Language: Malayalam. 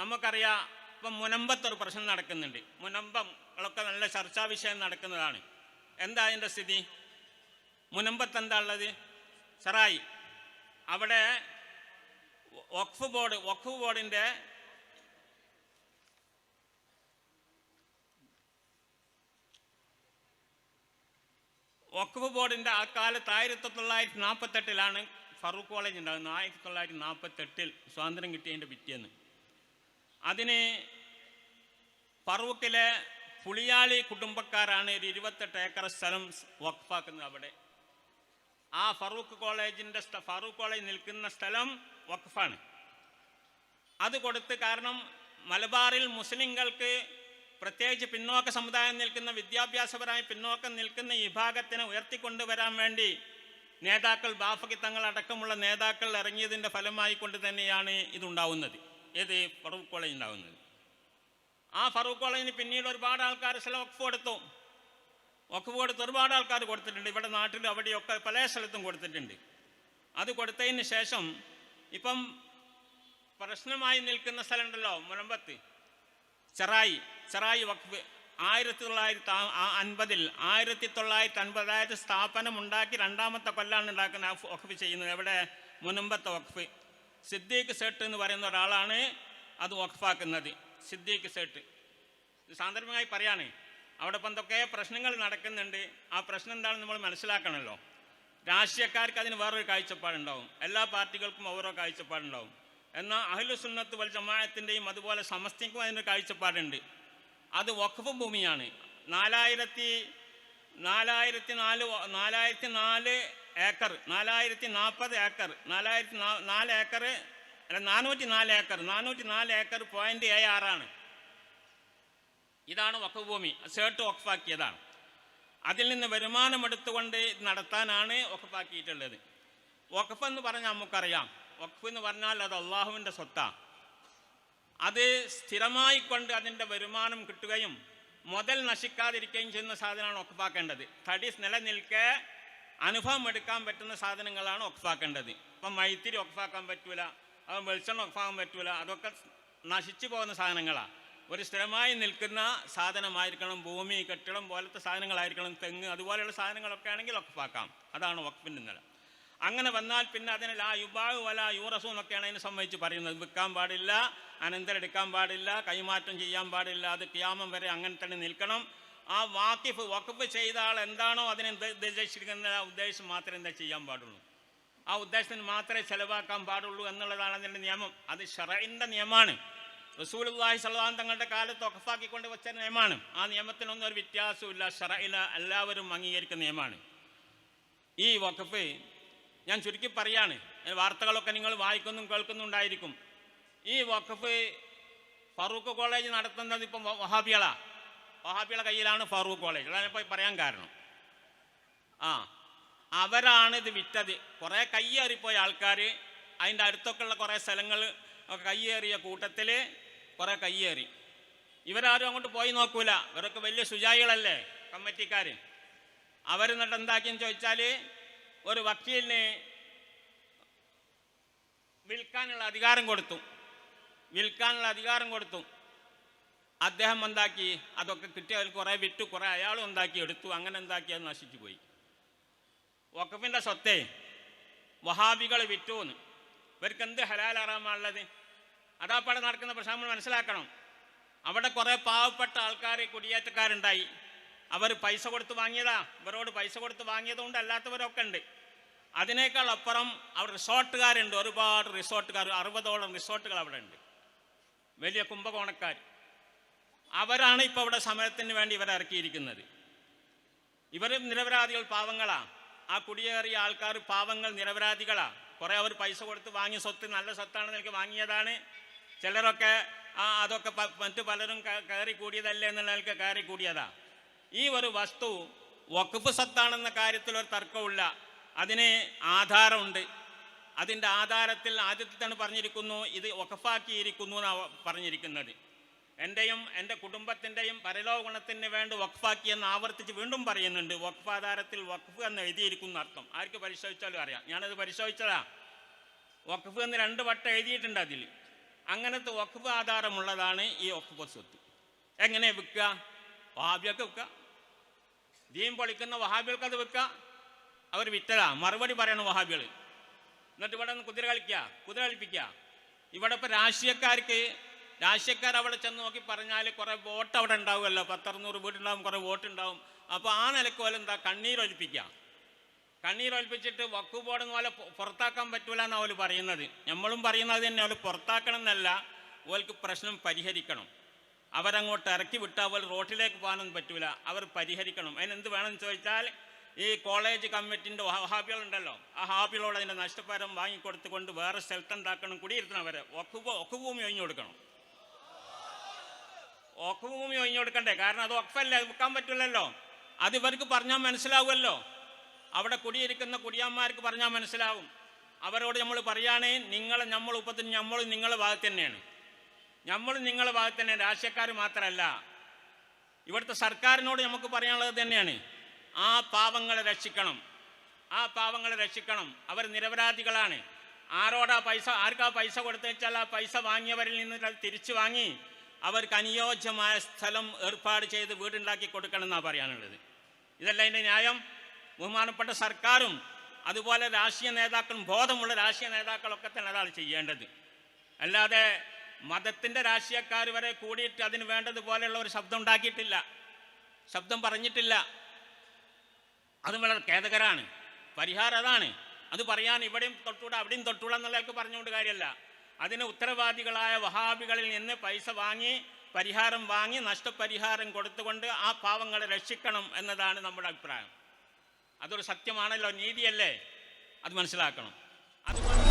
നമുക്കറിയാം ഇപ്പം മുനമ്പത്തൊരു പ്രശ്നം നടക്കുന്നുണ്ട്. മുനമ്പങ്ങളൊക്കെ നല്ല ചർച്ചാ വിഷയം നടക്കുന്നതാണ്. എന്താ അതിന്റെ സ്ഥിതി? മുനമ്പത്ത് എന്താ ഉള്ളത്? സറായി അവിടെ വഖഫ് ബോർഡ് വഖഫ് ബോർഡിന്റെ വഖഫ് ബോർഡിന്റെ ആ കാലത്ത് ആയിരത്തി തൊള്ളായിരത്തി നാൽപ്പത്തെട്ടിലാണ് ഫറൂഖ് കോളേജ് ഉണ്ടാകുന്നത്. ആയിരത്തി തൊള്ളായിരത്തി നാൽപ്പത്തെട്ടിൽ സ്വാതന്ത്ര്യം കിട്ടിയതിന്റെ പിറ്റേന്ന് അതിന് ഫറൂഖിലെ പുളിയാളി കുടുംബക്കാരാണ് ഒരു ഇരുപത്തെട്ട് ഏക്കർ സ്ഥലം വഖഫാക്കുന്നത് അവിടെ. ആ ഫറൂഖ് കോളേജിന്റെ ഫറൂഖ് കോളേജ് നിൽക്കുന്ന സ്ഥലം വഖഫാണ്. അത് കൊടുത്ത് കാരണം മലബാറിൽ മുസ്ലിങ്ങൾക്ക് പ്രത്യേകിച്ച് പിന്നോക്ക സമുദായം നിൽക്കുന്ന വിദ്യാഭ്യാസപരമായി പിന്നോക്കം നിൽക്കുന്ന ഈ ഉയർത്തിക്കൊണ്ടുവരാൻ വേണ്ടി നേതാക്കൾ ബാഫക്കി തങ്ങൾ അടക്കമുള്ള നേതാക്കൾ ഇറങ്ങിയതിന്റെ ഫലമായി കൊണ്ട് തന്നെയാണ് ഇതുണ്ടാവുന്നത്. ഏത് ഫറൂഖ് കോളേജ് ഉണ്ടാകുന്നത് ആ ഫറൂഖ് കോളേജിന് പിന്നീട് ഒരുപാട് ആൾക്കാർ ചില വഖഫ് കൊടുത്തു വഖഫ് കൊടുത്ത് ഒരുപാട് ആൾക്കാർ കൊടുത്തിട്ടുണ്ട്. ഇവിടെ നാട്ടിലും അവിടെയൊക്കെ പല സ്ഥലത്തും കൊടുത്തിട്ടുണ്ട്. അത് കൊടുത്തതിന് ശേഷം ഇപ്പം പ്രശ്നമായി നിൽക്കുന്ന സ്ഥലമുണ്ടല്ലോ മുനമ്പത്ത് ചെറായി ചെറായി വഖഫ്. ആയിരത്തി തൊള്ളായിരത്തി അൻപതിൽ ആയിരത്തി തൊള്ളായിരത്തി അൻപത് അതായത് സ്ഥാപനം ഉണ്ടാക്കി രണ്ടാമത്തെ കൊല്ലാണ് ഉണ്ടാക്കുന്ന വഖഫ് ചെയ്യുന്നത്. എവിടെ? മുനമ്പത്തെ വഖഫ്. സിദ്ദീഖ് സേട്ട് എന്ന് പറയുന്ന ഒരാളാണ് അത് വഖഫാക്കുന്നത്. സിദ്ദീഖ് സേട്ട്. സാന്ദർഭികമായി പറയാണ്. അവിടെ ഇപ്പം എന്തൊക്കെ പ്രശ്നങ്ങൾ നടക്കുന്നുണ്ട്? ആ പ്രശ്നം എന്താണെന്ന് നമ്മൾ മനസ്സിലാക്കണമല്ലോ. രാഷ്ട്രീയക്കാർക്ക് അതിന് വേറൊരു കാഴ്ചപ്പാടുണ്ടാവും. എല്ലാ പാർട്ടികൾക്കും ഓരോ കാഴ്ചപ്പാടുണ്ടാവും. എന്നാൽ അഹ്ലു സുന്നത്ത് വൽ ജമാഅത്തിന്റെയും അതുപോലെ സമസ്തയ്ക്കും അതിന്റെ കാഴ്ചപ്പാടുണ്ട്. അത് വഖഫ് ഭൂമിയാണ്. നാലായിരത്തി നാലായിരത്തി നാല് നാലായിരത്തി നാല് ഏക്കർ നാലായിരത്തി നാൽപ്പത് ഏക്കർ നാലായിരത്തി നാല് ഏക്കർ അല്ല നാനൂറ്റി നാല് ഏക്കർ നാനൂറ്റി നാല് ഏക്കർ പോയിന്റ് ഏ ആറാണ്. ഇതാണ് വഖഫ് ഭൂമി സേട്ട് വഖഫാക്കിയതാണ് അതിൽ നിന്ന് വരുമാനം എടുത്തുകൊണ്ട് നടത്താനാണ് വഖഫാക്കിയിട്ടുള്ളത് വഖഫ് എന്ന് പറഞ്ഞാൽ നമുക്കറിയാം. വഖഫ് എന്ന് പറഞ്ഞാൽ അത് അള്ളാഹുവിന്റെ സ്വത്താണ് അത് സ്ഥിരമായി കൊണ്ട് അതിന്റെ വരുമാനം കിട്ടുകയും മുതൽ നശിക്കാതിരിക്കുകയും ചെയ്യുന്ന സാധനമാണ് ഒക്കപ്പാക്കേണ്ടത് തടി നിലനിൽക്കെ അനുഭവം എടുക്കാൻ പറ്റുന്ന സാധനങ്ങളാണ് ഒക്കപ്പാക്കേണ്ടത് ഇപ്പം മൈത്തിരി ഒക്ഫാക്കാൻ പറ്റൂല അത് വെളിച്ചെണ്ണ ഒക്ഫാക്കാൻ പറ്റൂല അതൊക്കെ നശിച്ചു പോകുന്ന സാധനങ്ങളാണ് ഒരു സ്ഥിരമായി നിൽക്കുന്ന സാധനമായിരിക്കണം ഭൂമി കെട്ടിടം പോലത്തെ സാധനങ്ങളായിരിക്കണം തെങ്ങ് അതുപോലെയുള്ള സാധനങ്ങളൊക്കെ ആണെങ്കിൽ ഒക്കപ്പാക്കാം അതാണ് വഖഫിന്റെ നില. അങ്ങനെ വന്നാൽ പിന്നെ അതിനെ ലാ യുബാവ് വല യൂറസു എന്നൊക്കെയാണ് അതിനെ സംബന്ധിച്ച് പറയുന്നത്. വിൽക്കാൻ പാടില്ല അനന്തരം എടുക്കാൻ പാടില്ല കൈമാറ്റം ചെയ്യാൻ പാടില്ല അത് ക്യാമം വരെ അങ്ങനെ തന്നെ നിൽക്കണം. ആ വാക്കിഫ് വക്കഫ് ചെയ്ത ആൾ എന്താണോ അതിനെ ഉദ്ദ- ഉദ്ദേശിച്ചിരിക്കുന്ന ആ ഉദ്ദേശം മാത്രമേ എന്താ ചെയ്യാൻ പാടുള്ളൂ. ആ ഉദ്ദേശത്തിന് മാത്രമേ ചെലവാക്കാൻ പാടുള്ളൂ എന്നുള്ളതാണ് അതിന്റെ നിയമം. അത് ഷറൈന്റെ നിയമമാണ് റസൂൽ അള്ളാഹി സ്വല്ലല്ലാഹു തങ്ങളുടെ കാലത്ത് ഒക്കഫാക്കിക്കൊണ്ട് വെച്ച നിയമമാണ് ആ നിയമത്തിനൊന്നും ഒരു വ്യത്യാസമില്ല ഷറയില എല്ലാവരും അംഗീകരിക്കുന്ന നിയമമാണ് ഈ വഖഫ് ഞാൻ ചുരുക്കി പറയാണ്. വാർത്തകളൊക്കെ നിങ്ങൾ വായിക്കുന്നും കേൾക്കുന്നുണ്ടായിരിക്കും ഈ വഖഫ് ഫറൂഖ് കോളേജ് നടത്തുന്നത് ഇപ്പം വ- വഹാബികളെ കയ്യിലാണ് ഫാറൂഖ് കോളേജ്. അതാണ് പറയാൻ കാരണം. ആ അവരാണ് ഇത് വിറ്റത്. കുറേ കയ്യേറിപ്പോയ ആൾക്കാർ അതിന്റെ അടുത്തൊക്കെയുള്ള കുറേ സ്ഥലങ്ങൾ കയ്യേറിയ കൂട്ടത്തിൽ കുറേ കയ്യേറി. ഇവരാരും അങ്ങോട്ട് പോയി നോക്കൂല. ഇവരൊക്കെ വലിയ ശുചായികളല്ലേ കമ്മിറ്റിക്കാർ അവരെന്നിട്ട് എന്താക്കിയെന്ന് ചോദിച്ചാൽ ഒരു വക്കീലിന് വിൽക്കാനുള്ള അധികാരം കൊടുത്തു. വിൽക്കാനുള്ള അധികാരം കൊടുത്തു. അദ്ദേഹം എന്താക്കി? അതൊക്കെ കിട്ടിയതിൽ കുറേ വിറ്റു കുറേ അയാളും ഉണ്ടാക്കി എടുത്തു അങ്ങനെ എന്താക്കി അത് നശിച്ചു പോയി. വക്കഫിന്റെ സ്വത്തേ വഹാബികൾ വിറ്റു എന്ന് ഇവർക്ക് എന്ത് അതാ അതാപ്പാടെ നടക്കുന്ന പ്രശ്നം നമ്മൾ മനസ്സിലാക്കണം. അവിടെ കുറേ പാവപ്പെട്ട ആൾക്കാർ കുടിയേറ്റക്കാരുണ്ടായി. അവർ പൈസ കൊടുത്ത് വാങ്ങിയതാ. ഇവരോട് പൈസ കൊടുത്ത് വാങ്ങിയതുകൊണ്ട് അല്ലാത്തവരൊക്കെ ഉണ്ട്. അതിനേക്കാൾ അപ്പുറം അവിടെ റിസോർട്ടുകാരുണ്ട്. ഒരുപാട് റിസോർട്ടുകാർ അറുപതോളം റിസോർട്ടുകൾ അവിടെ ഉണ്ട്. വലിയ കുംഭകോണക്കാർ. അവരാണ് ഇപ്പോൾ അവിടെ സമരത്തിന് വേണ്ടി ഇവരെ ഇറക്കിയിരിക്കുന്നത്. ഇവർ നിരപരാധികൾ പാവങ്ങളാ. ആ കുടിയേറിയ ആൾക്കാർ പാവങ്ങൾ നിരപരാധികളാ. കുറേ അവർ പൈസ കൊടുത്ത് വാങ്ങിയ സ്വത്ത് നല്ല സ്വത്താണെന്ന് എനിക്ക് വാങ്ങിയതാണ്. ചിലരൊക്കെ ആ അതൊക്കെ മറ്റു പലരും കയറി കൂടിയതല്ലേ എന്നുള്ള നിലയ്ക്ക് കയറി കൂടിയതാ. ഈ ഒരു വസ്തു വക്കുപ്പ് സ്വത്താണെന്ന കാര്യത്തിൽ ഒരു തർക്കമില്ല അതിന് ആധാരമുണ്ട്. അതിന്റെ ആധാരത്തിൽ ആദ്യത്തെ തന്നെ പറഞ്ഞിരിക്കുന്നു ഇത് വഖഫാക്കിയിരിക്കുന്നു എന്നാണ് പറഞ്ഞിരിക്കുന്നത്. എന്റെയും എന്റെ കുടുംബത്തിന്റെയും പരലോകണത്തിന് വേണ്ടി വേണ്ടി വഖഫാക്കിയെന്ന് ആവർത്തിച്ച് വീണ്ടും പറയുന്നുണ്ട്. വഖഫാധാരത്തിൽ വഖഫ് എന്ന് എഴുതിയിരിക്കുന്ന അർത്ഥം. ആർക്ക് പരിശോധിച്ചാലും അറിയാം. ഞാനത് പരിശോധിച്ചതാ. വഖഫ് എന്ന് രണ്ട് വട്ടം എഴുതിയിട്ടുണ്ട് അതിൽ. അങ്ങനത്തെ വഖഫ് ആധാരമുള്ളതാണ് ഈ വഖഫ് സ്വത്ത്. എങ്ങനെ വിൽക്കുക വഹാബിയൊക്കെ വിൽക്കുക ദീൻ പൊളിക്കുന്ന വഹാബികൾക്ക് അത് വിൽക്കുക അവർ വിറ്റതാ. മറുപടി പറയണം വഹാബികൾ എന്നിട്ട് ഇവിടെ നിന്ന് കുതിര കളിക്കുക. കുതിര കളിപ്പിക്കുക. ഇവിടെ ഇപ്പോൾ രാഷ്ട്രീയക്കാർക്ക് രാഷ്ട്രീയക്കാർ അവിടെ ചെന്ന് നോക്കി പറഞ്ഞാൽ കുറേ വോട്ട് അവിടെ ഉണ്ടാവുമല്ലോ. പത്തറുന്നൂറ് വീടുണ്ടാവും കുറേ വോട്ട് ഉണ്ടാവും. അപ്പോൾ ആ നിലയ്ക്ക് പോലെ എന്താ കണ്ണീരൊലിപ്പിക്കുക. കണ്ണീരൊലിപ്പിച്ചിട്ട് വക്കു പോലെ പുറത്താക്കാൻ പറ്റൂല എന്നാണ് അവർ പറയുന്നത്. നമ്മളും പറയുന്നത് തന്നെ അവർ പുറത്താക്കണം എന്നല്ല അവൾക്ക് പ്രശ്നം പരിഹരിക്കണം. അവരങ്ങോട്ട് ഇറക്കി വിട്ടാൽ അവർ റോട്ടിലേക്ക് പോകാനൊന്നും പറ്റൂല. അവർ പരിഹരിക്കണം. അതിനെന്ത് വേണമെന്ന് ചോദിച്ചാൽ ഈ കോളേജ് കമ്മിറ്റിന്റെ ഹാബികളുണ്ടല്ലോ. ആ ഹാബികളോട് അതിന്റെ നഷ്ടപരം വാങ്ങിക്കൊടുത്തുകൊണ്ട് വേറെ സ്ഥലത്ത് ഉണ്ടാക്കണം കുടിയിരുത്തണം അവരെ. ഒക്കുഭൂ ഒക്കുഭൂമി ഒഴിഞ്ഞു കൊടുക്കണം. ഒക്കുഭൂമി ഒഴിഞ്ഞു കൊടുക്കണ്ടേ? കാരണം അത് ഒക്കല്ലേ അത് വിൽക്കാൻ പറ്റില്ലല്ലോ അത് ഇവർക്ക് പറഞ്ഞാൽ മനസ്സിലാവുമല്ലോ. അവിടെ കുടിയിരിക്കുന്ന കുടിയാന്മാർക്ക് പറഞ്ഞാൽ മനസ്സിലാവും. അവരോട് നമ്മൾ പറയുകയാണേ നിങ്ങളെ നമ്മൾ ഉപ്പത്തിന് നമ്മൾ നിങ്ങളെ ഭാഗത്ത് തന്നെയാണ്. നമ്മൾ നിങ്ങളെ ഭാഗത്ത് തന്നെ രാഷ്ട്രീയക്കാർ മാത്രമല്ല. ഇവിടുത്തെ സർക്കാരിനോട് നമുക്ക് പറയാനുള്ളത് തന്നെയാണ്. ആ പാവങ്ങളെ രക്ഷിക്കണം. ആ പാവങ്ങളെ രക്ഷിക്കണം. അവർ നിരപരാധികളാണ്. ആരോടാ പൈസ ആർക്കാ പൈസ കൊടുത്തു വെച്ചാൽ ആ പൈസ വാങ്ങിയവരിൽ നിന്ന് തിരിച്ചു വാങ്ങി അവർക്ക് അനുയോജ്യമായ സ്ഥലം ഏർപ്പാട് ചെയ്ത് വീടുണ്ടാക്കി കൊടുക്കണം എന്നാണ് പറയാനുള്ളത്. ഇതല്ല അതിന്റെ ന്യായം. ബഹുമാനപ്പെട്ട സർക്കാരും അതുപോലെ രാഷ്ട്രീയ നേതാക്കളും ബോധമുള്ള രാഷ്ട്രീയ നേതാക്കളൊക്കെ തന്നെ അതാണ് ചെയ്യേണ്ടത്. അല്ലാതെ മതത്തിന്റെ രാഷ്ട്രീയക്കാർ വരെ കൂടിയിട്ട് അതിന് വേണ്ടതുപോലെയുള്ള ഒരു ശബ്ദം ഉണ്ടാക്കിയിട്ടില്ല. ശബ്ദം പറഞ്ഞിട്ടില്ല. അത് വളരെ ഖേദകരാണ്. പരിഹാരം അതാണ്. അത് പറയാൻ ഇവിടെയും തൊട്ടൂട അവിടെയും തൊട്ടൂട എന്നുള്ളവർക്ക് പറഞ്ഞുകൊണ്ട് കാര്യമല്ല. അതിന് ഉത്തരവാദികളായ വഹാബികളിൽ നിന്ന് പൈസ വാങ്ങി പരിഹാരം വാങ്ങി നഷ്ടപരിഹാരം കൊടുത്തുകൊണ്ട് ആ പാവങ്ങളെ രക്ഷിക്കണം എന്നതാണ് നമ്മുടെ അഭിപ്രായം. അതൊരു സത്യമാണല്ലോ നീതിയല്ലേ? അത് മനസ്സിലാക്കണം. അതുകൊണ്ട്